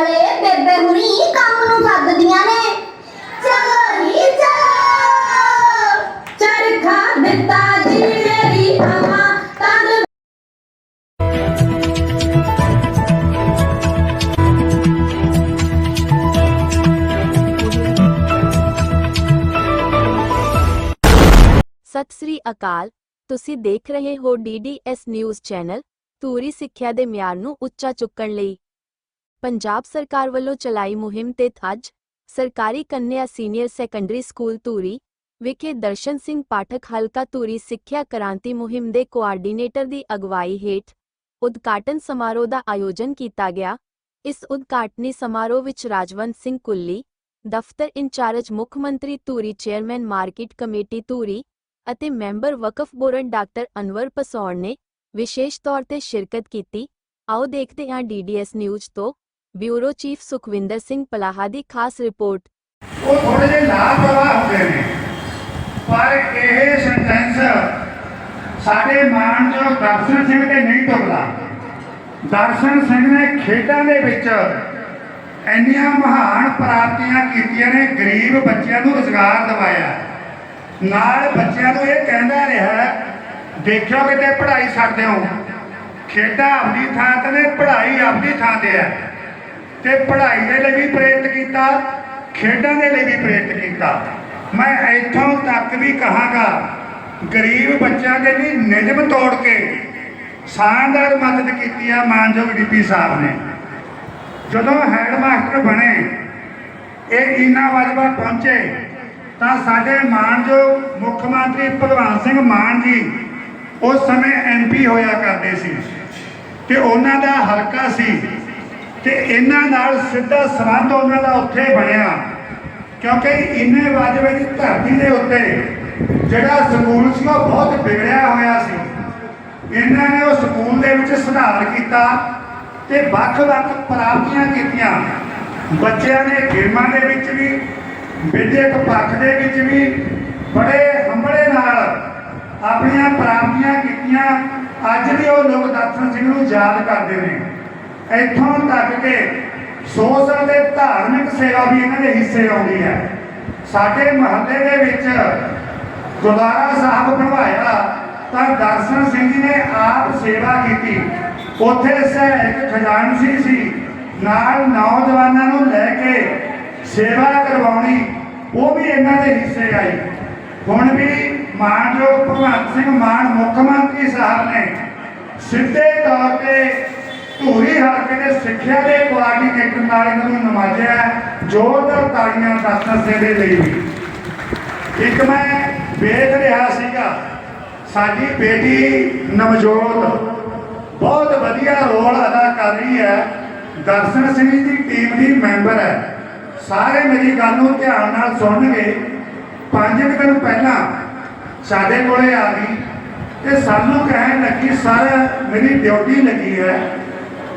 ਵਾਲੇ ਬੇਬੇ ਹੁਣੀ ਕੰਮ ਨੂੰ ਸੱਦਦੀਆਂ ਨੇ। ਚਲੋ ਨੀ ਚਲੋ। ਚਰਖਾ ਦਿੱਤਾ ਜੀ ਮੇਰੀ ਅਮਾ ਤਨ ਸਤਿ ਸ੍ਰੀ ਅਕਾਲ। ਤੁਸੀਂ ਦੇਖ ਰਹੇ ਹੋ ਡੀਡੀਐਸ ਨਿਊਜ਼ ਚੈਨਲ ਧੂਰੀ ਸਿੱਖਿਆ ਦੇ ਮਿਆਰ ਨੂੰ ਉੱਚਾ ਚੁੱਕਣ ਲਈ। ਪੰਜਾਬ ਸਰਕਾਰ ਵੱਲੋਂ ਚਲਾਈ ਮੁਹਿੰਮ ਤੇ ਅੱਜ ਸਰਕਾਰੀ ਕੰਨਿਆ ਸੀਨੀਅਰ ਸੈਕੰਡਰੀ ਸਕੂਲ ਧੂਰੀ ਵਿਖੇ ਦਰਸ਼ਨ ਸਿੰਘ ਪਾਠਕ ਹਲਕਾ ਧੂਰੀ ਸਿੱਖਿਆ ਕ੍ਰਾਂਤੀ ਮੁਹਿੰਮ ਦੇ ਕੋਆਰਡੀਨੇਟਰ ਦੀ ਅਗਵਾਈ ਹੇਠ ਉਦਘਾਟਨ ਸਮਾਰੋਹ ਦਾ ਆਯੋਜਨ ਕੀਤਾ ਗਿਆ। ਇਸ ਉਦਘਾਟਨੀ ਸਮਾਰੋਹ ਵਿੱਚ ਰਾਜਵੰਤ ਸਿੰਘ ਕੁੱਲੀ, ਦਫ਼ਤਰ ਇੰਚਾਰਜ ਮੁੱਖ ਮੰਤਰੀ Dhuri, chairman market committee Dhuri ਅਤੇ ਮੈਂਬਰ ਵਕਫ ਬੋਰਡ ਡਾਕਟਰ ਅਨਵਰ ਪਸੌੜ ਨੇ ਵਿਸ਼ੇਸ਼ ਤੌਰ ਤੇ ਸ਼ਿਰਕਤ ਕੀਤੀ। ਆਓ ਦੇਖਦੇ ਹਾਂ ਡੀਡੀਐਸ ਨਿਊਜ਼ ਤੋਂ ਬਿਊਰੋ ਚੀਫ ਸੁਖਵਿੰਦਰ ਸਿੰਘ ਪਲਾਹਾ ਦੀ ਖਾਸ ਰਿਪੋਰਟ। ਉਹ ਥੋੜੇ ਜਿਹੇ ਲਾਪਰਵਾਹ ਹੁੰਦੇ ਨੇ। ਪਰ ਇਹ ਸੈਂਟੈਂਸ ਸਾਡੇ ਮਾਨਯੋਗ ਦਰਸ਼ਨ ਸਿੰਘ ਤੇ ਨਹੀਂ ਟੁਕਦਾ ਦਰਸ਼ਨ ਸਿੰਘ ਨੇ ਖੇਡਾਂ ਦੇ ਵਿੱਚ ਇੰਨੀਆਂ ਮਹਾਨ ਪ੍ਰਾਪਤੀਆਂ ਕੀਤੀਆਂ ਨੇ, ਗਰੀਬ ਬੱਚਿਆਂ ਨੂੰ ਰੁਜ਼ਗਾਰ ਦਿਵਾਇਆ। ਨਾਲ ਬੱਚਿਆਂ ਨੂੰ ਇਹ ਕਹਿੰਦਾ ਰਿਹਾ, ਦੇਖਿਓ ਕਿਤੇ ਪੜ੍ਹਾਈ ਛੱਡ ਦਿਓ। ਖੇਡਾਂ ਆਪਣੀ ਥਾਂ ਤੇ ਨੇ, ਪੜ੍ਹਾਈ ਆਪਣੀ ਥਾਂ ਤੇ ਹੈ। ਤੇ ਪੜ੍ਹਾਈ ਦੇ ਲਈ ਵੀ ਪ੍ਰੇਰਿਤ ਕੀਤਾ, ਖੇਡਾਂ ਦੇ ਲਈ ਵੀ ਪ੍ਰੇਰਿਤ ਕੀਤਾ। ਮੈਂ ਇੱਥੋਂ ਤੱਕ ਵੀ ਕਹਾਂਗਾ, ਗਰੀਬ ਬੱਚਿਆਂ ਦੇ ਲਈ ਨਿਯਮ ਤੋੜ ਕੇ ਸ਼ਾਨਦਾਰ ਮਦਦ ਕੀਤੀ ਆ ਮਾਨਯੋਗ ਡੀਪੀ ਸਾਹਿਬ ਨੇ। ਜਦੋਂ ਹੈਡਮਾਸਟਰ ਬਣੇ, ਇਹ ਈਨਾ ਵਜਵਾ ਪਹੁੰਚੇ, ਤਾਂ ਸਾਡੇ ਮਾਨਯੋਗ ਮੁੱਖ ਮੰਤਰੀ ਭਗਵੰਤ ਸਿੰਘ ਮਾਨ ਜੀ ਉਸ ਸਮੇਂ ਐਮਪੀ ਹੋਇਆ ਕਰਦੇ ਸੀ। ਤੇ ਉਹਨਾਂ ਦਾ ਹਲਕਾ ਸੀ ਤੇ ਇਹਨਾਂ ਨਾਲ ਸਿੱਧਾ ਸੰਬੰਧ ਉਹਨਾਂ ਦਾ ਉੱਥੇ ਬਣਿਆ। ਕਿਉਂਕਿ ਇੰਨੇ ਵਾਜਵੇ ਦੀ ਧਰਤੀ ਦੇ ਉੱਤੇ ਜਿਹੜਾ ਸਕੂਲ ਸੀ, ਉਹ ਬਹੁਤ ਵਿਗੜਿਆ ਹੋਇਆ ਸੀ। ਇਹਨਾਂ ਨੇ ਉਹ ਸਕੂਲ ਦੇ ਵਿੱਚ ਸੁਧਾਰ ਕੀਤਾ ਤੇ ਵੱਖ-ਵੱਖ ਪ੍ਰਾਪਤੀਆਂ ਕੀਤੀਆਂ। ਬੱਚਿਆਂ ਨੇ ਗੇਮਾਂ ਦੇ ਵਿੱਚ ਵੀ, ਵਿਦਿਅਕ ਪੱਖ ਦੇ ਵਿੱਚ ਵੀ ਬੜੇ ਹੰਬਲੇ ਨਾਲ ਆਪਣੀਆਂ ਪ੍ਰਾਪਤੀਆਂ ਕੀਤੀਆਂ। ਅੱਜ ਵੀ ਉਹ ਲੋਕ ਦਰਸ਼ਨ ਸਿੰਘ ਨੂੰ ਯਾਦ ਕਰਦੇ ਨੇ। ਇੱਥੋਂ ਤੱਕ ਕਿ ਸੋਸ਼ਲ ਤੇ ਧਾਰਮਿਕ ਸੇਵਾ ਵੀ ਇਹਨਾਂ ਦੇ ਹਿੱਸੇ ਆਉਂਦੀ ਹੈ। ਸਾਡੇ ਮਹੱਲੇ ਦੇ ਵਿੱਚ ਗੁਰਦੁਆਰਾ ਸਾਹਿਬ ਬਣਵਾਇਆ ਤਾਂ ਦਰਸ਼ਨ ਸਿੰਘ ਜੀ ਨੇ ਆਪ ਸੇਵਾ ਕੀਤੀ। ਉੱਥੇ ਸਹਾਇਕ ਖਜਾਨਸੀ ਸੀ। ਨਾਲ ਨੌਜਵਾਨਾਂ ਨੂੰ ਲੈ ਕੇ ਸੇਵਾ ਕਰਵਾਉਣੀ, ਉਹ ਵੀ ਇਹਨਾਂ ਦੇ ਹਿੱਸੇ ਆਈ ਹੁਣ ਵੀ ਮਾਨਯੋਗ ਭਗਵੰਤ ਸਿੰਘ ਮਾਨ ਮੁੱਖ ਮੰਤਰੀ ਸਾਹਿਬ ਨੇ ਸਿੱਧੇ ਤੌਰ ਤੇ ਧੂਰੀ ਹਲਕੇ ਦੇ ਸਿੱਖਿਆ ਦੇ ਕੋਆਰਡੀਨੇਟਰ ਨਾਲ ਇਹਨਾਂ ਨੂੰ ਨਵਾਜਿਆ ਹੈ। ਜ਼ੋਰਦਾਰ ਤਾੜੀਆਂ ਦਰਸ਼ਨ ਸਿੰਘ ਦੇ ਲਈ ਵੀ। ਇੱਕ ਮੈਂ ਵੇਖ ਰਿਹਾ ਸੀਗਾ, ਸਾਡੀ ਬੇਟੀ ਨਵਜੋਤ, ਬਹੁਤ ਵਧੀਆ ਰੋਲ ਅਦਾ ਕਰ ਰਹੀ ਹੈ, ਦਰਸ਼ਨ ਸਿੰਘ ਦੀ ਟੀਮ ਦੀ ਮੈਂਬਰ ਹੈ। ਸਾਰੇ ਮੇਰੀ ਗੱਲ ਨੂੰ ਧਿਆਨ ਨਾਲ ਸੁਣਨਗੇ। ਪੰਜ ਦਿਨ ਪਹਿਲਾਂ ਸਾਡੇ ਕੋਲੇ ਆ ਗਈ ਤੇ ਸਾਨੂੰ ਕਹਿਣ ਲੱਗੀ, ਸਰ, ਮੇਰੀ ਡਿਊਟੀ ਲੱਗੀ ਹੈ।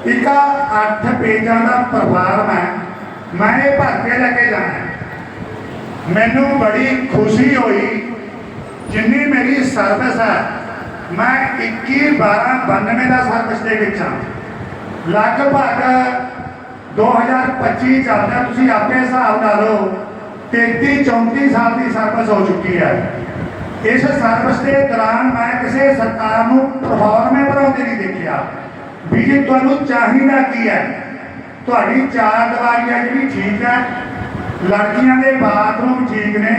ਇੱਕ 8 ਪੇਜਾਂ ਦਾ ਪ੍ਰੋਗਰਾਮ ਹੈ ਮੈਂ ਇਹ ਭਰ ਕੇ ਲੈ ਕੇ ਜਾਣਾ ਮੈਨੂੰ ਬੜੀ ਖੁਸ਼ੀ ਹੋਈ, ਜਿੰਨੀ ਮੇਰੀ ਸਰਵਿਸ ਹੈ, ਮੈਂ 21 12 92 ਦਾ ਸਰਵਿਸ ਦੇ ਵਿੱਚ ਹਾਂ। ਲਗਭਗ 2025 ਚੱਲਦਾ ਤੁਸੀਂ ਆਪੇ ਹਿਸਾਬ ਲਾ ਲਓ 33 34 ਸਾਲ ਦੀ ਸਰਵਿਸ ਹੋ ਚੁੱਕੀ ਹੈ। ਇਸ ਸਰਵਿਸ ਦੇ ਦੌਰਾਨ ਮੈਂ ਕਿਸੇ ਸਰਕਾਰ ਨੂੰ ਪਰਫਾਰਮੇ ਬਣਾਉਂਦੇ ਨਹੀਂ ਦੇਖਿਆ। ਵੀ ਜੀ ਤੁਹਾਨੂੰ ਚਾਹੀਦਾ ਕੀ ਹੈ? ਤੁਹਾਡੀ ਚਾਰ ਦੀਵਾਰੀਆਂ ਜਿਹੜੀ ਠੀਕ ਹੈ, ਲੜਕੀਆਂ ਦੇ ਬਾਥਰੂਮ ਠੀਕ ਨੇ,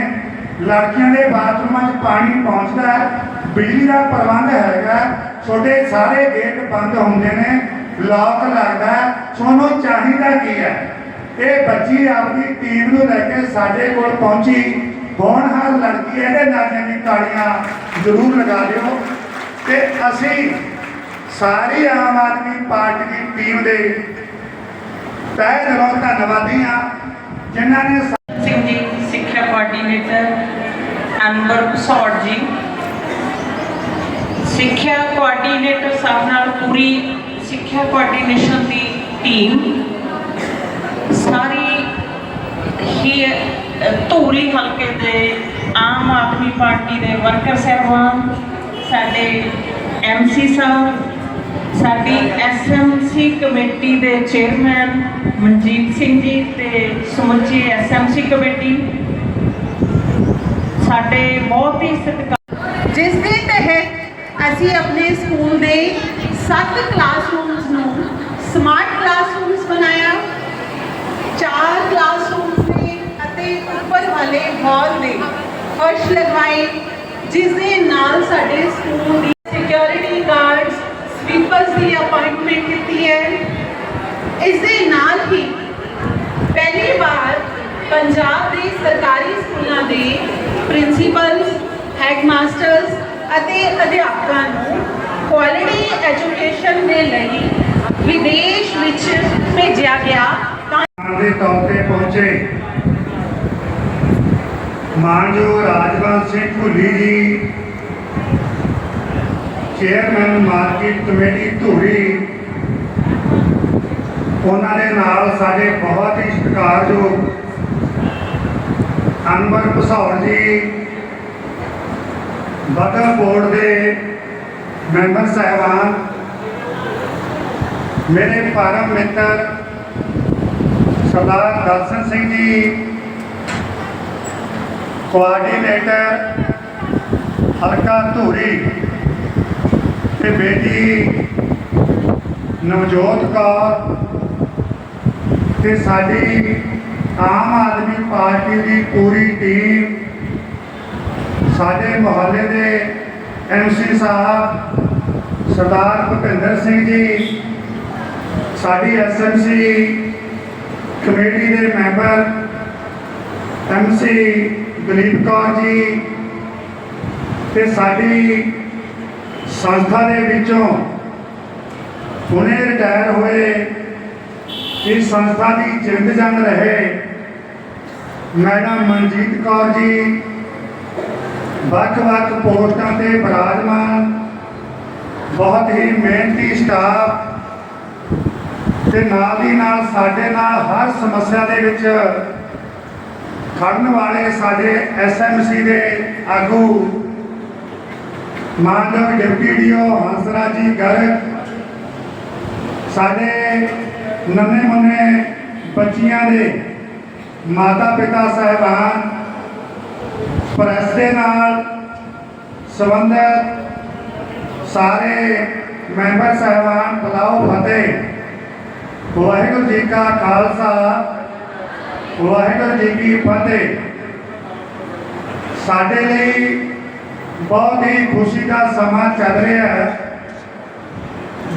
ਲੜਕੀਆਂ ਦੇ ਬਾਥਰੂਮਾਂ 'ਚ ਪਾਣੀ ਪਹੁੰਚਦਾ ਹੈ, ਬਿਜਲੀ ਦਾ ਪ੍ਰਬੰਧ ਹੈਗਾ ਛੋਟੇ ਸਾਰੇ ਗੇਟ ਬੰਦ ਹੁੰਦੇ ਨੇ ਲੌਕ ਲੱਗਦਾ ਤੁਹਾਨੂੰ ਚਾਹੀਦਾ ਕੀ ਹੈ? ਇਹ ਬੱਚੀ ਆਪਣੀ ਟੀਮ ਨੂੰ ਲੈ ਕੇ ਸਾਡੇ ਕੋਲ ਪਹੁੰਚੀ। ਹੋਣਹਾਰ ਲੜਕੀ ਇਹਦੇ ਨਾਲ ਦੀ ਤਾੜੀਆਂ ਜ਼ਰੂਰ ਲਗਾ ਦਿਓ। ਤੇ ਅਸੀਂ ਸਾਰੀ ਆਮ ਆਦਮੀ ਪਾਰਟੀ ਦੀ ਟੀਮ ਦੇ ਤਹਿ ਦਿਲੋਂ ਧੰਨਵਾਦੀ ਹਾਂ, ਜਿਨ੍ਹਾਂ ਨੇ ਸਿੰਘ ਜੀ, ਸਿੱਖਿਆ ਕੋਆਰਡੀਨੇਟਰ ਅਨਵਰ ਪਸੌੜ ਜੀ। ਸਿੱਖਿਆ ਕੋਆਰਡੀਨੇਟਰ ਸਾਹਿਬ ਨਾਲ ਪੂਰੀ ਸਿੱਖਿਆ ਕੋਆਰਡੀਨੇਸ਼ਨ ਦੀ ਟੀਮ ਸਾਰੀ ਹੀ ਧੂਰੀ ਹਲਕੇ ਦੇ ਆਮ ਆਦਮੀ ਪਾਰਟੀ ਦੇ ਵਰਕਰ ਸਾਹਿਬਾਨ, ਸਾਡੇ ਐਮਸੀ ਸਾਹਿਬ ਸਾਡੀ ਐਸਐਮਸੀ ਕਮੇਟੀ ਦੇ ਚੇਅਰਮੈਨ ਮਨਜੀਤ ਸਿੰਘ ਜੀ ਤੇ ਸਮੁੱਚੀ ਐਸਐਮਸੀ ਕਮੇਟੀ। ਸਾਡੇ ਬਹੁਤ ਹੀ ਸਤਿਕਾਰ ਜਿਸ ਦੇ ਤਹਿਤ ਅਸੀਂ ਆਪਣੇ ਸਕੂਲ ਦੇ 7 ਕਲਾਸਰੂਮਸ ਨੂੰ ਸਮਾਰਟ ਕਲਾਸਰੂਮਸ ਬਣਾਇਆ। ਚਾਰ ਕਲਾਸਰੂਮਸ ਨੇ ਅਤੇ ਉੱਪਰ ਵਾਲੇ ਹਾਲ ਦੇ ਫਰਸ਼ ਲਗਵਾਏ, ਜਿਸ ਦੇ ਨਾਲ ਸਾਡੇ ਸਕੂਲ ਦੀ ਸਿਕਿਉਰਿਟੀ ਗਾਰਡਸ ਸਵੀਪਰਸ ਦੀ ਅਪਾਇੰਟਮੈਂਟ ਕੀਤੀ ਹੈ। ਇਸ ਦੇ ਨਾਲ ਹੀ ਪਹਿਲੀ ਵਾਰ ਪੰਜਾਬ ਦੇ ਸਰਕਾਰੀ ਸਕੂਲਾਂ ਦੇ ਪ੍ਰਿੰਸੀਪਲਸ ਹੈਡਮਾਸਟਰਸ ਅਤੇ ਅਧਿਆਪਕਾਂ ਨੂੰ ਕੁਆਲਿਟੀ ਐਜੂਕੇਸ਼ਨ ਦੇ ਲਈ ਵਿਦੇਸ਼ ਵਿੱਚ ਭੇਜਿਆ ਗਿਆ ਦੇ ਤੌਰ ਤੇ ਪਹੁੰਚੇ। ਮਾਨਯੋਗ ਰਾਜਵੰਸ਼ ਸਿੰਘ ਭੁੱਲੀ ਜੀ ਚੇਅਰਮੈਨ ਮਾਰਕੀਟ ਕਮੇਟੀ ਧੂਰੀ। ਉਹਨਾਂ ਦੇ ਨਾਲ ਸਾਡੇ ਬਹੁਤ ਹੀ ਸਤਿਕਾਰਯੋਗ ਅਨਵਰ ਭਸੌੜ ਜੀ ਬਦਲ ਬੋਰਡ ਦੇ ਮੈਂਬਰ ਸਾਹਿਬਾਨ, ਮੇਰੇ ਪਰਮ ਮਿੱਤਰ ਸਰਦਾਰ ਦਰਸ਼ਨ ਸਿੰਘ ਜੀ ਕੋਆਰਡੀਨੇਟਰ ਹਲਕਾ ਧੂਰੀ। ਤੇ ਬੇਟੀ ਨਵਜੋਤ ਕੌਰ ਤੇ ਸਾਡੀ ਆਮ ਆਦਮੀ ਪਾਰਟੀ ਦੀ ਪੂਰੀ ਟੀਮ ਸਾਡੇ ਮੁਹੱਲੇ ਦੇ ਐਮਸੀ ਸਾਹਿਬ ਸਰਦਾਰ ਭੁਪਿੰਦਰ ਸਿੰਘ ਜੀ, ਸਾਡੀ ਐਸਐਮਸੀ ਕਮੇਟੀ ਦੇ ਮੈਂਬਰ ਐਮਸੀ ਦਲੀਪ ਕੌਰ ਜੀ ਤੇ ਸਾਡੀ ਸੰਸਥਾ ਦੇ ਵਿੱਚੋਂ ਹੁਣੇ ਰਿਟਾਇਰ ਹੋਏ ਇਸ ਸੰਸਥਾ ਦੀ ਜਿੰਦ ਜੰਗ ਰਹੇ ਮੈਡਮ ਮਨਜੀਤ ਕੌਰ ਜੀ ਵੱਖ-ਵੱਖ ਪੋਸਟਾਂ ਤੇ ਬਰਾਜਮਾਨ, ਬਹੁਤ ਹੀ ਮਿਹਨਤੀ ਸਟਾਫ ਤੇ ਨਾਲ ਦੀ ਨਾਲ ਸਾਡੇ ਨਾਲ ਹਰ ਸਮੱਸਿਆ ਦੇ ਵਿੱਚ ਖੜਨ ਵਾਲੇ ਸਾਡੇ ਐਸਐਮਸੀ ਦੇ ਆਗੂ ਮਾਨਯੋਗ ਡਿਪਟੀ ਡੀਓ ਹੰਸਰਾਜ ਜੀ ਗਰਗ ਸਾਡੇ ਨਵੇਂ ਮੁੰਨੇ ਬੱਚੀਆਂ ਦੇ ਮਾਤਾ ਪਿਤਾ ਸਾਹਿਬਾਨ ਪ੍ਰੈਸ ਦੇ ਨਾਲ ਸੰਬੰਧਿਤ ਸਾਰੇ ਮੈਂਬਰ ਸਾਹਿਬਾਨ ਬੁਲਾਓ ਫਤਿਹ ਵਾਹਿਗੁਰੂ ਜੀ ਕਾ ਖਾਲਸਾ ਵਾਹਿਗੁਰੂ ਜੀ ਕੀ ਫਤਿਹ ਸਾਡੇ ਲਈ ਬਹੁਤ ਹੀ ਖੁਸ਼ੀ ਦਾ ਸਮਾਂ ਚੱਲ ਰਿਹਾ ਹੈ।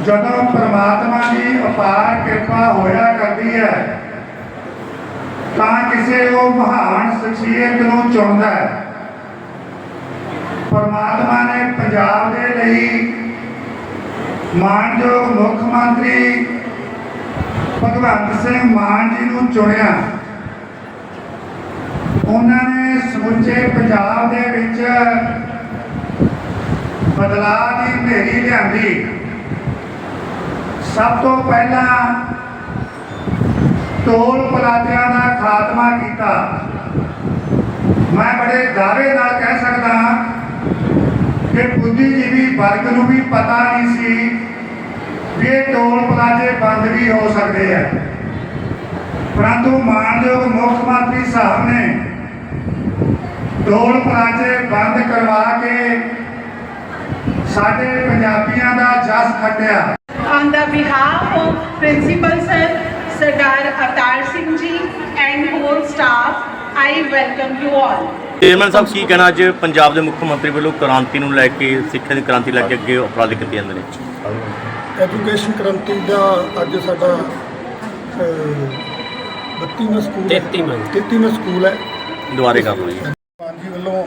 ਜਦੋਂ ਪ੍ਰਮਾਤਮਾ ਦੀ ਅਪਾਰ ਕਿਰਪਾ ਹੋਇਆ ਕਰਦੀ ਹੈ, ਤਾਂ ਕਿਸੇ ਉਹ ਮਹਾਨ ਸ਼ਖਸੀਅਤ ਨੂੰ ਚੁਣਦਾ ਹੈ। ਪਰਮਾਤਮਾ ਨੇ ਪੰਜਾਬ ਦੇ ਲਈ ਮਾਨਯੋਗ ਮੁੱਖ ਮੰਤਰੀ ਭਗਵੰਤ ਸਿੰਘ ਮਾਨ ਜੀ ਨੂੰ ਚੁਣਿਆ। ਉਹਨਾਂ ਨੇ ਸਮੁੱਚੇ ਪੰਜਾਬ ਦੇ ਵਿੱਚ ਬਦਲਾਅ ਦੀ ਹਨੇਰੀ ਲਿਆਂਦੀ। ਸਭ ਤੋਂ ਪਹਿਲਾਂ ਟੋਲ ਪਲਾਜ਼ਿਆਂ ਦਾ ਖਾਤਮਾ ਕੀਤਾ। ਮੈਂ ਬੜੇ ਦਾਅਵੇ ਨਾਲ ਕਹਿ ਸਕਦਾ ਕਿ ਬੁੱਧੀਜੀਵੀ ਵਰਗ ਨੂੰ ਵੀ ਪਤਾ ਨਹੀਂ ਸੀ ਵੀ ਇਹ ਟੋਲ ਪਲਾਜ਼ੇ ਬੰਦ ਵੀ ਹੋ ਸਕਦੇ ਆ। ਪਰੰਤੂ ਮਾਨਯੋਗ ਮੁੱਖ ਮੰਤਰੀ ਸਾਹਿਬ ਨੇ ਟੋਲ ਪਲਾਜ਼ੇ ਬੰਦ ਕਰਵਾ ਕੇ ਸਾਡੇ ਪੰਜਾਬੀਆਂ ਦਾ ਜਸ ਖੱਟਿਆ। On the behalf of Principal Sir Sardar Avatar Singh ji and whole staff, I welcome you all. Chairman sahib ਕੀ ਕਹਿਣਾ ਅੱਜ ਪੰਜਾਬ ਦੇ ਮੁੱਖ ਮੰਤਰੀ ਵੱਲੋਂ ਕ੍ਰਾਂਤੀ ਨੂੰ ਲੈ ਕੇ ਸਿੱਖਿਆ ਦੀ ਕ੍ਰਾਂਤੀ ਲੈ ਕੇ ਅੱਗੇ ਉਪਰਾਲੇ ਕੀਤੇ ਜਾਂਦੇ ਨੇ? ਐਜੂਕੇਸ਼ਨ ਕ੍ਰਾਂਤੀ ਦਾ ਅੱਜ ਸਾਡਾ 32ਵਾਂ ਸਕੂਲ 33ਵਾਂ 33ਵਾਂ ਸਕੂਲ ਹੈ। ਦੁਬਾਰੇ ਕਰ ਲਓ ਜੀ। ਮਾਨ ਜੀ ਵੱਲੋਂ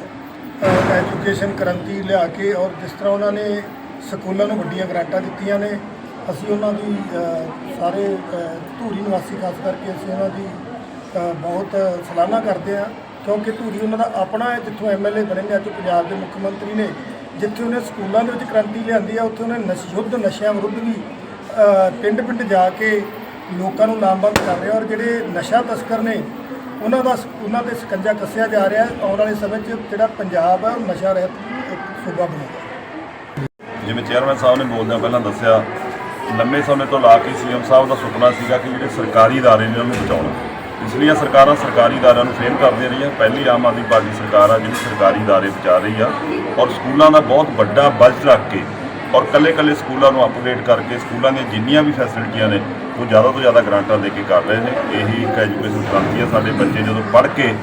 ਐਜੂਕੇਸ਼ਨ ਕ੍ਰਾਂਤੀ ਲਿਆ ਕੇ ਔਰ ਜਿਸ ਤਰ੍ਹਾਂ ਉਹਨਾਂ ਨੇ ਸਕੂਲਾਂ ਨੂੰ ਵੱਡੀਆਂ ਗ੍ਰਾਂਟਾਂ ਦਿੱਤੀਆਂ ਨੇ, ਅਸੀਂ ਉਹਨਾਂ ਦੀ ਸਾਰੇ ਧੂਰੀ ਨਿਵਾਸੀ ਖਾਸ ਕਰਕੇ ਅਸੀਂ ਉਹਨਾਂ ਦੀ ਬਹੁਤ ਸਲਾਹਨਾ ਕਰਦੇ ਹਾਂ, ਕਿਉਂਕਿ ਧੂਰੀ ਉਹਨਾਂ ਦਾ ਆਪਣਾ ਹੈ, ਜਿੱਥੋਂ ਐਮਐਲਏ ਬਣੇ ਨੇ ਅੱਜ ਪੰਜਾਬ ਦੇ ਮੁੱਖ ਮੰਤਰੀ ਨੇ, ਜਿੱਥੇ ਉਹਨੇ ਸਕੂਲਾਂ ਦੇ ਵਿੱਚ ਕ੍ਰਾਂਤੀ ਲਿਆਂਦੀ ਆ, ਉੱਥੇ ਉਹਨੇ ਨਸ਼ ਯੁੱਧ ਨਸ਼ਿਆਂ ਵਿਰੁੱਧ ਵੀ ਪਿੰਡ ਪਿੰਡ ਜਾ ਕੇ ਲੋਕਾਂ ਨੂੰ ਲਾਮਬੰਦ ਕਰ ਰਿਹਾ ਔਰ ਜਿਹੜੇ ਨਸ਼ਾ ਤਸਕਰ ਨੇ ਉਹਨਾਂ ਦਾ ਉਹਨਾਂ ਤੇ ਸਕੰਜਾ ਕੱਸਿਆ ਜਾ ਰਿਹਾ ਆਉਣ ਵਾਲੇ ਸਮੇਂ 'ਚ ਜਿਹੜਾ ਪੰਜਾਬ ਹੈ, ਉਹ ਨਸ਼ਾ ਰਹਿਤ ਇੱਕ ਸੂਬਾ ਬਣੇਗਾ। ਜਿਵੇਂ ਚੇਅਰਮੈਨ ਸਾਹਿਬ ਨੇ ਬੋਲਦਿਆਂ ਪਹਿਲਾਂ ਦੱਸਿਆ ਲੰਮੇ ਸਮੇਂ ਤੋਂ ਲਾ ਕੇ ਸੀਐਮ ਸਾਹਿਬ ਦਾ ਸੁਪਨਾ ਸੀਗਾ ਕਿ ਜਿਹੜੇ ਸਰਕਾਰੀ ਅਦਾਰੇ ਨੇ ਉਹਨੂੰ ਨੂੰ ਬਚਾਉਣਾ। ਇਸ ਲਈ ਸਰਕਾਰਾਂ ਸਰਕਾਰੀ ਅਦਾਰਿਆਂ ਨੂੰ ਫੇਮ ਕਰਦੀਆਂ ਰਹੀਆਂ। ਪਹਿਲੀ ਆਮ ਆਦਮੀ ਪਾਰਟੀ ਸਰਕਾਰ ਆ, ਜਿਹੜੀ ਸਰਕਾਰੀ ਅਦਾਰੇ ਬਚਾ ਰਹੀ ਆ। ਔਰ ਸਕੂਲਾਂ ਦਾ ਬਹੁਤ ਵੱਡਾ ਬਜਟ ਰੱਖ ਕੇ ਔਰ ਕੱਲੇ-ਕੱਲੇ ਸਕੂਲਾਂ ਨੂੰ ਅਪਗ੍ਰੇਡ ਕਰਕੇ ਸਕੂਲਾਂ ਦੀਆਂ ਜਿੰਨੀਆਂ ਵੀ ਫੈਸਿਲਿਟੀਆਂ ਨੇ, ਉਹ ਜ਼ਿਆਦਾ ਤੋਂ ਜ਼ਿਆਦਾ ਗ੍ਰਾਂਟਾਂ ਦੇ ਕੇ ਕਰ ਰਹੇ ਨੇ। ਇਹੀ ਇੱਕ ਐਜੂਕੇਸ਼ਨ ਕ੍ਰਾਂਤੀ ਹੈ ਸਾਡੇ ਬੱਚੇ ਜਦੋਂ ਪੜ੍ਹ ਕੇ,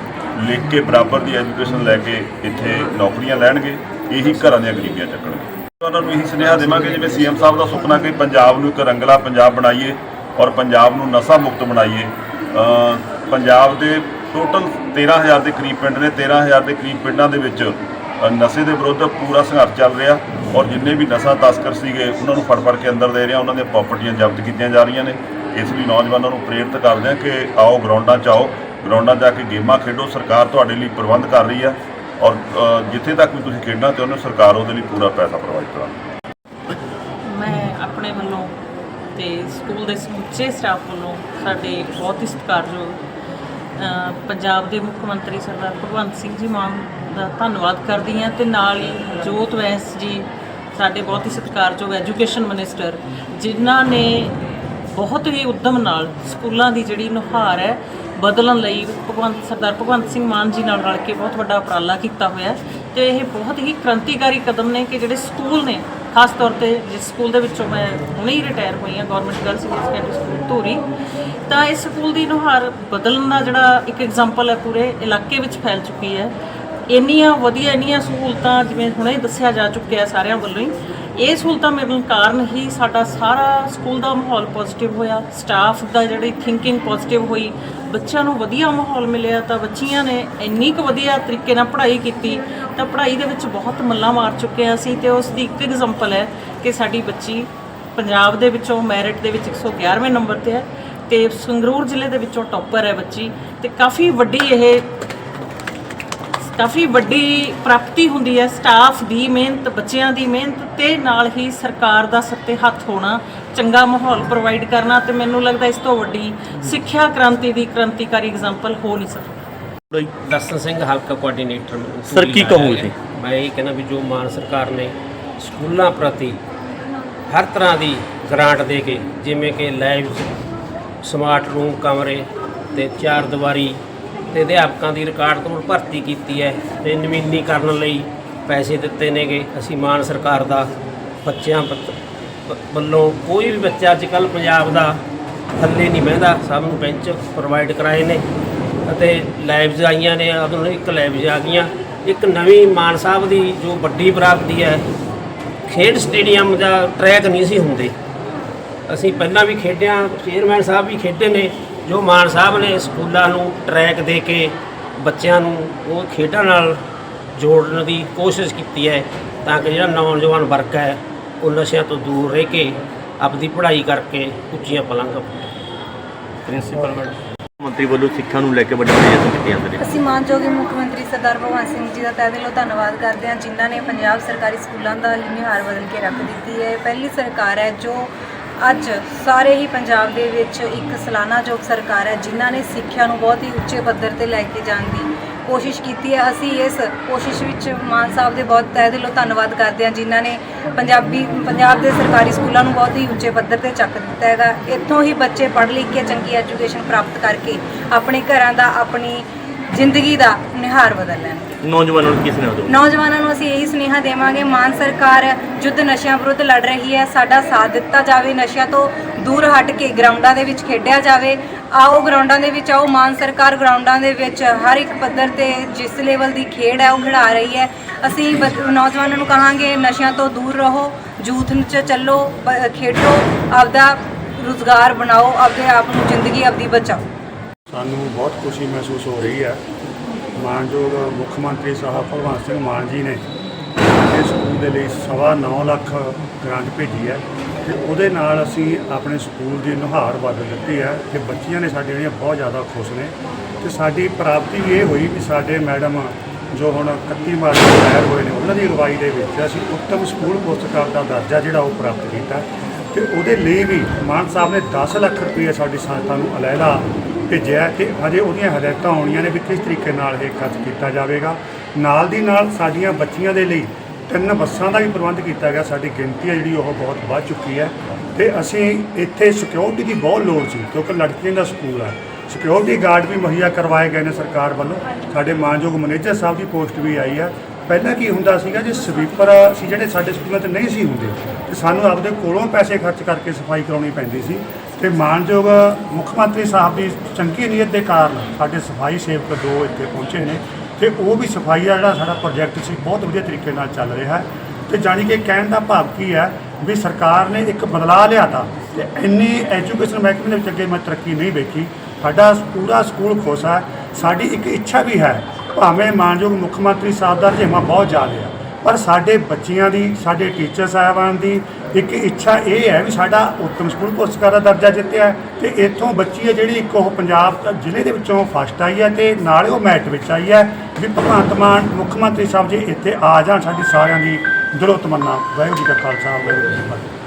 ਲਿਖ ਕੇ ਬਰਾਬਰ ਦੀ ਐਜੂਕੇਸ਼ਨ ਲੈ ਕੇ ਇੱਥੇ ਨੌਕਰੀਆਂ ਲੈਣਗੇ, ਇਹੀ ਘਰਾਂ ਦੀਆਂ ਗਰੀਬੀਆਂ ਚੱਕਣਗੇ। ਉਹਨਾਂ ਨੂੰ ਇਹੀ ਸੁਨੇਹਾ ਦੇਵਾਂਗੇ, ਜਿਵੇਂ ਸੀਐਮ ਸਾਹਿਬ ਦਾ ਸੁਪਨਾ ਕਿ ਪੰਜਾਬ ਨੂੰ ਇੱਕ ਰੰਗਲਾ ਪੰਜਾਬ ਬਣਾਈਏ ਔਰ ਪੰਜਾਬ ਨੂੰ ਨਸ਼ਾ ਮੁਕਤ ਬਣਾਈਏ। ਪੰਜਾਬ ਦੇ ਟੋਟਲ 13000 ਦੇ ਕਰੀਬ ਪਿੰਡ ਨੇ 13000 ਦੇ ਕਰੀਬ ਪਿੰਡਾਂ ਦੇ ਵਿੱਚ ਨਸ਼ੇ ਦੇ ਵਿਰੁੱਧ ਪੂਰਾ ਸੰਘਰਸ਼ ਚੱਲ ਰਿਹਾ ਔਰ ਜਿੰਨੇ ਵੀ ਨਸ਼ਾ ਤਸਕਰ ਸੀਗੇ, ਉਹਨਾਂ ਨੂੰ ਫੜ ਫੜ ਕੇ ਅੰਦਰ ਦੇ ਰਿਹਾ। ਉਹਨਾਂ ਦੀਆਂ ਪ੍ਰਾਪਰਟੀਆਂ ਜ਼ਬਤ ਕੀਤੀਆਂ ਜਾ ਰਹੀਆਂ ਨੇ। ਇਸ ਲਈ ਨੌਜਵਾਨਾਂ ਨੂੰ ਪ੍ਰੇਰਿਤ ਕਰਦੇ ਹਾਂ ਕਿ ਆਓ ਗਰਾਊਂਡਾਂ 'ਚ ਆਓ। ਗਰਾਊਂਡਾਂ 'ਚ ਜਾ ਕੇ ਗੇਮਾਂ ਖੇਡੋ। ਸਰਕਾਰ ਤੁਹਾਡੇ ਲਈ ਪ੍ਰਬੰਧ ਕਰ ਰਹੀ ਆ ਔਰ ਜਿੱਥੇ ਤੱਕ ਵੀ ਤੁਸੀਂ ਖੇਡਣਾ ਚਾਹੁੰਦੇ ਹੋ ਸਰਕਾਰ ਉਹਦੇ ਲਈ ਪੂਰਾ ਪੈਸਾ ਪ੍ਰੋਵਾਈਡ ਕਰਾਂਗੀ ਮੈਂ ਆਪਣੇ ਵੱਲੋਂ ਤੇ ਸਕੂਲ ਦੇ ਸਮੁੱਚੇ ਸਟਾਫ ਵੱਲੋਂ ਸਾਡੇ ਬਹੁਤ ਹੀ ਸਤਿਕਾਰਯੋਗ ਪੰਜਾਬ ਦੇ ਮੁੱਖ ਮੰਤਰੀ ਸਰਦਾਰ ਭਗਵੰਤ ਸਿੰਘ ਜੀ ਮਾਨ ਦਾ ਧੰਨਵਾਦ ਕਰਦੀ ਹਾਂ ਤੇ ਨਾਲ ਹੀ ਜੋਤ ਵੈਸ ਜੀ, ਸਾਡੇ ਬਹੁਤ ਹੀ ਸਤਿਕਾਰਯੋਗ ਐਜੂਕੇਸ਼ਨ ਮਿਨਿਸਟਰ, ਜਿਨ੍ਹਾਂ ਨੇ ਬਹੁਤ ਹੀ ਉਦਮ ਨਾਲ ਸਕੂਲਾਂ ਦੀ ਜਿਹੜੀ ਨੁਹਾਰ ਹੈ, ਬਦਲਣ ਲਈ ਭਗਵੰਤ, ਸਰਦਾਰ ਭਗਵੰਤ ਸਿੰਘ ਮਾਨ ਜੀ ਨਾਲ ਰਲ ਕੇ ਬਹੁਤ ਵੱਡਾ ਉਪਰਾਲਾ ਕੀਤਾ ਹੋਇਆ ਹੈ ਤੇ ਇਹ ਬਹੁਤ ਹੀ ਕ੍ਰਾਂਤੀਕਾਰੀ ਕਦਮ ਨੇ ਕਿ ਜਿਹੜੇ ਸਕੂਲ ਨੇ, ਖਾਸ ਤੌਰ ਤੇ ਜਿਸ ਸਕੂਲ ਦੇ ਵਿੱਚੋਂ ਮੈਂ ਹੁਣੇ ਹੀ ਰਿਟਾਇਰ ਹੋਈ ਹਾਂ government girls senior secondary school Dhuri, ਤਾਂ ਇਸ ਸਕੂਲ ਦੀ ਨੁਹਾਰ ਬਦਲਣ ਦਾ ਜਿਹੜਾ ਇੱਕ ਐਗਜ਼ਾਮਪਲ ਹੈ, ਪੂਰੇ ਇਲਾਕੇ ਵਿੱਚ ਫੈਲ ਚੁੱਕੀ ਹੈ। ਇੰਨੀਆਂ ਵਧੀਆ, ਇੰਨੀਆਂ ਸਹੂਲਤਾਂ ਜਿਵੇਂ ਹੁਣੇ ਦੱਸਿਆ ਜਾ ਚੁੱਕਿਆ ਸਾਰਿਆਂ ਵੱਲੋਂ ਹੀ, ਇਹ ਸਹੂਲਤਾਂ ਮਿਲਣ ਕਾਰਨ ਹੀ ਸਾਡਾ ਸਾਰਾ ਸਕੂਲ ਦਾ ਮਾਹੌਲ ਪੋਜ਼ਿਟਿਵ ਹੋਇਆ ਸਟਾਫ ਦਾ ਜਿਹੜੀ ਥਿੰਕਿੰਗ ਪੋਜ਼ਿਟਿਵ ਹੋਈ, ਬੱਚਿਆਂ ਨੂੰ ਵਧੀਆ ਮਾਹੌਲ ਮਿਲਿਆ, ਤਾਂ ਬੱਚੀਆਂ ਨੇ ਇੰਨੀ ਕੁ ਵਧੀਆ ਤਰੀਕੇ ਨਾਲ ਪੜ੍ਹਾਈ ਕੀਤੀ, ਤਾਂ ਪੜ੍ਹਾਈ ਦੇ ਵਿੱਚ ਬਹੁਤ ਮੱਲਾਂ ਮਾਰ ਚੁੱਕੇ ਹਾਂ ਅਸੀਂ, ਤੇ ਉਸ ਦੀ ਇੱਕ ਐਗਜ਼ਾਮਪਲ ਹੈ ਕਿ ਸਾਡੀ ਬੱਚੀ ਪੰਜਾਬ ਦੇ ਵਿੱਚੋਂ, ਮੈਰਿਟ ਦੇ ਵਿੱਚ 111ਵੇਂ ਨੰਬਰ ਤੇ ਹੈ, ਤੇ ਸੰਗਰੂਰ ਜ਼ਿਲ੍ਹੇ ਦੇ ਵਿੱਚੋਂ ਟੌਪਰ ਹੈ ਬੱਚੀ, ਤੇ ਕਾਫੀ ਵੱਡੀ ਇਹ ਕਾਫੀ ਵੱਡੀ ਪ੍ਰਾਪਤੀ ਹੁੰਦੀ ਹੈ ਸਟਾਫ ਦੀ ਮਿਹਨਤ ਬੱਚਿਆਂ ਦੀ ਮਿਹਨਤ ਤੇ ਨਾਲ ਹੀ ਸਰਕਾਰ ਦਾ ਸੱਤੇ ਹੱਥ ਹੋਣਾ ਚੰਗਾ ਮਾਹੌਲ ਪ੍ਰੋਵਾਈਡ ਕਰਨਾ ਤੇ ਮੈਨੂੰ ਲੱਗਦਾ ਇਸ ਤੋਂ ਵੱਡੀ ਸਿੱਖਿਆ ਕ੍ਰਾਂਤੀ ਦੀ ਕ੍ਰਾਂਤੀਕਾਰੀ ਐਗਜ਼ਾਮਪਲ ਹੋ ਨਹੀਂ ਸਕਦੀ ਦਰਸ਼ਨ ਸਿੰਘ ਹਲਕਾ ਕੋਆਰਡੀਨੇਟਰ Sir, ਕੀ ਕਹੋਗੇ ਤੁਸੀਂ? ਮੈਂ ਇਹ ਕਹਿੰਦਾ ਵੀ ਜੋ ਮਾਨ ਸਰਕਾਰ ਨੇ ਸਕੂਲਾਂ ਪ੍ਰਤੀ ਹਰ ਤਰ੍ਹਾਂ ਦੀ ਗ੍ਰਾਂਟ ਦੇ ਕੇ ਜਿਵੇਂ ਕਿ ਲੈਬ ਸਮਾਰਟ ਰੂਮ ਕਮਰੇ ਤੇ ਚਾਰ ਦੀਵਾਰੀ ਤੇ ਅਧਿਆਪਕਾਂ ਦੀ ਰਿਕਾਰਡ ਤੋਂ ਭਰਤੀ ਕੀਤੀ ਹੈ ਤੇ ਨਵੀਨੀਕਰਨ ਲਈ ਪੈਸੇ ਦਿੱਤੇ ਨੇਗੇ। ਅਸੀਂ ਮਾਨ ਸਰਕਾਰ ਦਾ ਬੱਚਿਆਂ ਵੱਤ- ਵੱਲੋਂ ਕੋਈ ਵੀ ਬੱਚਾ ਅੱਜ ਕੱਲ੍ਹ ਪੰਜਾਬ ਦਾ ਥੱਲੇ ਨਹੀਂ ਬਹਿੰਦਾ, ਸਭ ਨੂੰ ਬੈਂਚ ਪ੍ਰੋਵਾਈਡ ਕਰਾਏ ਨੇ ਅਤੇ ਲੈਬਸ ਆਈਆਂ ਨੇ ਆਧੁਨਿਕ ਲੈਬਸ ਆ ਗਈਆਂ। ਇੱਕ ਨਵੀਂ ਮਾਨ ਸਾਹਿਬ ਦੀ ਜੋ ਵੱਡੀ ਪ੍ਰਾਪਤੀ ਹੈ, ਖੇਡ ਸਟੇਡੀਅਮ ਦਾ ਟਰੈਕ ਨਹੀਂ ਸੀ ਹੁੰਦੇ। ਅਸੀਂ ਪਹਿਲਾਂ ਵੀ ਖੇਡਿਆ ਚੇਅਰਮੈਨ ਸਾਹਿਬ ਵੀ ਖੇਡੇ ਨੇ। ਜੋ ਮਾਨ ਸਾਹਿਬ ਨੇ ਸਕੂਲਾਂ ਨੂੰ ਟਰੈਕ ਦੇ ਕੇ ਬੱਚਿਆਂ ਨੂੰ ਉਹ ਖੇਡਾਂ ਨਾਲ ਜੋੜਨ ਦੀ ਕੋਸ਼ਿਸ਼ ਕੀਤੀ ਹੈ ਤਾਂ ਕਿ ਜਿਹੜਾ ਨੌਜਵਾਨ ਵਰਗ ਹੈ ਉਹ ਨਸ਼ਿਆਂ ਤੋਂ ਦੂਰ ਰਹਿ ਕੇ ਆਪਦੀ ਪੜ੍ਹਾਈ ਕਰਕੇ ਉੱਚੀਆਂ ਪਲੰਘ ਪ੍ਰਿੰਸੀਪਲ ਮੰਤਰੀ ਵੱਲੋਂ ਸਿੱਖਿਆ ਨੂੰ ਲੈ ਕੇ ਵੱਡੇ ਵੱਡੇ ਯਤਨ ਕੀਤੇ ਜਾਂਦੇ ਨੇ। ਅਸੀਂ ਮਾਨਯੋਗ ਮੁੱਖ ਮੰਤਰੀ ਸਰਦਾਰ ਭਗਵੰਤ ਸਿੰਘ ਜੀ ਦਾ ਤਹਿ ਦਿਲੋਂ ਧੰਨਵਾਦ ਕਰਦੇ ਹਾਂ ਜਿਨ੍ਹਾਂ ਨੇ ਪੰਜਾਬ ਸਰਕਾਰੀ ਸਕੂਲਾਂ ਦਾ ਨਿਹਾਰ ਬਦਲ ਕੇ ਰੱਖ ਦਿੱਤੀ ਹੈ। ਪਹਿਲੀ ਸਰਕਾਰ ਹੈ ਜੋ ਅੱਜ ਸਾਰੇ ਹੀ ਪੰਜਾਬ ਦੇ ਵਿੱਚ ਇੱਕ ਸਲਾਨਾਯੋਗ ਸਰਕਾਰ ਹੈ, ਜਿਨ੍ਹਾਂ ਨੇ ਸਿੱਖਿਆ ਨੂੰ ਬਹੁਤ ਹੀ ਉੱਚੇ ਪੱਧਰ ਤੇ ਲੈ ਕੇ ਜਾਣ ਦੀ ਕੋਸ਼ਿਸ਼ ਕੀਤੀ ਹੈ। ਅਸੀਂ ਇਸ ਕੋਸ਼ਿਸ਼ ਵਿੱਚ ਮਾਨ ਸਾਹਿਬ ਦੇ ਬਹੁਤ ਤਹਿ ਦਿਲੋਂ ਧੰਨਵਾਦ ਕਰਦੇ ਹਾਂ, ਜਿਨ੍ਹਾਂ ਨੇ ਪੰਜਾਬੀ, ਪੰਜਾਬ ਦੇ ਸਰਕਾਰੀ ਸਕੂਲਾਂ ਨੂੰ ਬਹੁਤ ਹੀ ਉੱਚੇ ਪੱਧਰ ਤੇ ਚੱਕ ਦਿੱਤਾ ਹੈਗਾ। ਇੱਥੋਂ ਹੀ ਬੱਚੇ ਪੜ੍ਹ ਲਿਖ ਕੇ ਚੰਗੀ ਐਜੂਕੇਸ਼ਨ ਪ੍ਰਾਪਤ ਕਰਕੇ ਆਪਣੇ ਘਰਾਂ ਦਾ ਆਪਣੀ ਜ਼ਿੰਦਗੀ ਦਾ ਨਿਹਾਰ ਬਦਲ ਲੈਣ। ਨੌਜਵਾਨਾਂ ਨੂੰ ਕਿਸ ਨੇ ਦੋ ਨੌਜਵਾਨਾਂ ਨੂੰ ਅਸੀਂ ਇਹੀ ਸੁਨੇਹਾ ਦੇਵਾਂਗੇ ਮਾਨ ਸਰਕਾਰ ਯੁੱਧ ਨਸ਼ਿਆਂ ਵਿਰੁੱਧ ਲੜ ਰਹੀ ਹੈ ਸਾਡਾ ਸਾਥ ਦਿੱਤਾ ਜਾਵੇ ਨਸ਼ਿਆਂ ਤੋਂ ਦੂਰ ਹਟ ਕੇ ਗਰਾਊਂਡਾਂ ਦੇ ਵਿੱਚ ਖੇਡਿਆ ਜਾਵੇ। ਆਓ ਗਰਾਊਂਡਾਂ ਦੇ ਵਿੱਚ ਆਓ ਮਾਨ ਸਰਕਾਰ ਗਰਾਊਂਡਾਂ ਦੇ ਵਿੱਚ ਹਰ ਇੱਕ ਪੱਧਰ ਤੇ ਜਿਸ ਲੈਵਲ ਦੀ ਖੇਡ ਹੈ ਉਹ ਖਿਡਾ ਰਹੀ ਹੈ। ਅਸੀਂ ਨੌਜਵਾਨਾਂ ਨੂੰ ਕਹਾਂਗੇ ਨਸ਼ਿਆਂ ਤੋਂ ਦੂਰ ਰਹੋ ਯੂਥ ਚ ਚੱਲੋ ਖੇਡੋ ਆਪਦਾ ਰੁਜ਼ਗਾਰ ਬਣਾਓ ਆਪਦੇ ਆਪ ਨੂੰ ਜ਼ਿੰਦਗੀ ਆਪਦੀ ਬਚਾਓ। ਸਾਨੂੰ ਬਹੁਤ ਖੁਸ਼ੀ ਮਹਿਸੂਸ ਹੋ ਰਹੀ ਹੈ। ਮਾਨਯੋਗ ਮੁੱਖ ਮੰਤਰੀ ਸਾਹਿਬ ਭਗਵੰਤ ਸਿੰਘ ਮਾਨ ਜੀ ਨੇ ਇਸ ਸਕੂਲ ਦੇ ਲਈ ਸਵਾ ਨੌ ਲੱਖ ਗ੍ਰਾਂਟ ਭੇਜੀ ਹੈ ਤੇ ਉਹਦੇ ਨਾਲ ਅਸੀਂ ਆਪਣੇ ਸਕੂਲ ਦੀ ਨੁਹਾਰ ਬਦਲ ਦਿੱਤੀ ਹੈ ਤੇ ਬੱਚੀਆਂ ਨੇ ਸਾਡੇ ਜਿਹੜੀਆਂ ਬਹੁਤ ਜ਼ਿਆਦਾ ਖੁਸ਼ ਨੇ। ਤੇ ਸਾਡੀ ਪ੍ਰਾਪਤੀ ਵੀ ਇਹ ਹੋਈ ਕਿ ਸਾਡੇ ਮੈਡਮ ਜੋ ਹੁਣ 31 ਮਾਰਚ ਨੂੰ ਰਿਟਾਇਰ ਹੋਏ ਨੇ, ਉਹਨਾਂ ਦੀ ਅਗਵਾਈ ਦੇ ਵਿੱਚ ਅਸੀਂ ਉੱਤਮ ਸਕੂਲ ਪੁਸਤਕਾਰ ਦਾ ਦਰਜਾ ਜਿਹੜਾ ਉਹ ਪ੍ਰਾਪਤ ਕੀਤਾ। ਤੇ ਉਹਦੇ ਲਈ ਵੀ ਮਾਨ ਸਾਹਿਬ ਨੇ 10 ਲੱਖ ਰੁਪਏ ਸਾਡੀ ਸੰਸਥਾ ਨੂੰ ਅਲੈਲਾ ਭੇਜਿਆ ਤੇ ਹਜੇ ਉਹਦੀਆਂ ਹਦਾਇਤਾਂ ਆਉਣੀਆਂ ਨੇ ਵੀ ਕਿਸ ਤਰੀਕੇ ਨਾਲ ਇਹ ਖਰਚ ਕੀਤਾ ਜਾਵੇਗਾ। ਨਾਲ ਦੀ ਨਾਲ ਸਾਡੀਆਂ ਬੱਚੀਆਂ ਦੇ ਲਈ ਤਿੰਨ ਬੱਸਾਂ ਦਾ ਵੀ ਪ੍ਰਬੰਧ ਕੀਤਾ ਗਿਆ। ਸਾਡੀ ਗਿਣਤੀ ਹੈ ਜਿਹੜੀ ਉਹ ਬਹੁਤ ਵੱਧ ਚੁੱਕੀ ਹੈ ਤੇ ਅਸੀਂ ਇੱਥੇ ਸਿਕਿਉਰਿਟੀ ਦੀ ਬਹੁਤ ਲੋੜ ਸੀ ਕਿਉਂਕਿ ਲੜਕੀਆਂ ਦਾ ਸਕੂਲ ਹੈ। ਸਿਕਿਉਰਿਟੀ ਗਾਰਡ ਵੀ ਮੁਹੱਈਆ ਕਰਵਾਏ ਗਏ ਨੇ ਸਰਕਾਰ ਵੱਲੋਂ। ਸਾਡੇ ਮਾਨਯੋਗ ਮੈਨੇਜਰ ਸਾਹਿਬ ਦੀ ਪੋਸਟ ਵੀ ਆਈ ਹੈ। ਪਹਿਲਾਂ ਕੀ ਹੁੰਦਾ ਸੀਗਾ ਜੇ ਸਵੀਪਰ ਸੀ ਜਿਹੜੇ ਸਾਡੇ ਸਕੂਲਾਂ 'ਚ ਨਹੀਂ ਸੀ ਹੁੰਦੇ, ਤੇ ਸਾਨੂੰ ਆਪਦੇ ਕੋਲੋਂ ਪੈਸੇ ਖਰਚ ਕਰਕੇ ਸਫ਼ਾਈ ਕਰਾਉਣੀ ਪੈਂਦੀ ਸੀ। ਤੇ ਮਾਨਯੋਗ ਮੁੱਖ ਮੰਤਰੀ ਸਾਹਿਬ ਦੀ ਚੰਗੀ ਨੀਅਤ ਦੇ ਕਾਰਨ ਸਾਡੇ ਸਫ਼ਾਈ ਸੇਵਕ ਦੋ ਇੱਥੇ ਪਹੁੰਚੇ ਨੇ ਤੇ ਉਹ ਵੀ ਸਫ਼ਾਈ ਦਾ ਜਿਹੜਾ ਸਾਡਾ ਪ੍ਰੋਜੈਕਟ ਸੀ, ਬਹੁਤ ਵਧੀਆ ਤਰੀਕੇ ਨਾਲ ਚੱਲ ਰਿਹਾ ਹੈ। ਤੇ ਜਾਣੀ ਕਿ ਕਹਿਣ ਦਾ ਭਾਵ ਕੀ ਹੈ ਵੀ ਸਰਕਾਰ ਨੇ ਇੱਕ ਬਦਲਾਅ ਲਿਆਤਾ ਤੇ ਇੰਨੀ ਐਜੂਕੇਸ਼ਨ ਮਹਿਕਮੇ ਦੇ ਵਿੱਚ ਅੱਗੇ ਮੈਂ ਤਰੱਕੀ ਨਹੀਂ ਵੇਖੀ। ਸਾਡਾ ਪੂਰਾ ਸਕੂਲ ਖੁਸ਼ ਹੈ, ਸਾਡੀ ਇੱਕ ਇੱਛਾ ਵੀ ਹੈ, ਭਾਵੇਂ ਮਾਨਯੋਗ ਮੁੱਖ ਮੰਤਰੀ ਸਾਹਿਬ ਦਾ ਰੁਝੇਵਾਂ ਬਹੁਤ ਜ਼ਿਆਦਾ ਹੈ, ਪਰ ਸਾਡੇ ਬੱਚਿਆਂ ਦੀ, ਸਾਡੇ ਟੀਚਰ ਸਾਹਿਬਾਨ ਦੀ ਇੱਕ ਇੱਛਾ ਇਹ ਹੈ ਵੀ ਸਾਡਾ ਉੱਤਮ ਸਕੂਲ ਪੁਰਸਕਾਰ ਦਾ ਦਰਜਾ ਜਿੱਤਿਆ ਹੈ ਤੇ ਇੱਥੋਂ ਬੱਚੀ ਹੈ ਜਿਹੜੀ ਇੱਕ ਉਹ ਪੰਜਾਬ ਜ਼ਿਲ੍ਹੇ ਦੇ ਵਿੱਚੋਂ ਫਸਟ ਆਈ ਹੈ ਤੇ ਨਾਲੇ ਉਹ ਮੈਟ ਵਿੱਚ ਆਈ ਹੈ ਵੀ ਭਗਵੰਤ ਮਾਨ, ਮੁੱਖ ਮੰਤਰੀ ਸਾਹਿਬ ਜੀ ਇੱਥੇ ਆ ਜਾਣ, ਸਾਡੀ ਸਾਰਿਆਂ ਦੀ ਦਿਲੋਂ ਤਮੰਨਾ। ਵਾਹਿਗੁਰੂ ਜੀ ਕਾ ਖਾਲਸਾ, ਵਾਹਿਗੁਰੂ ਜੀ ਕੀ ਫਤਿਹ।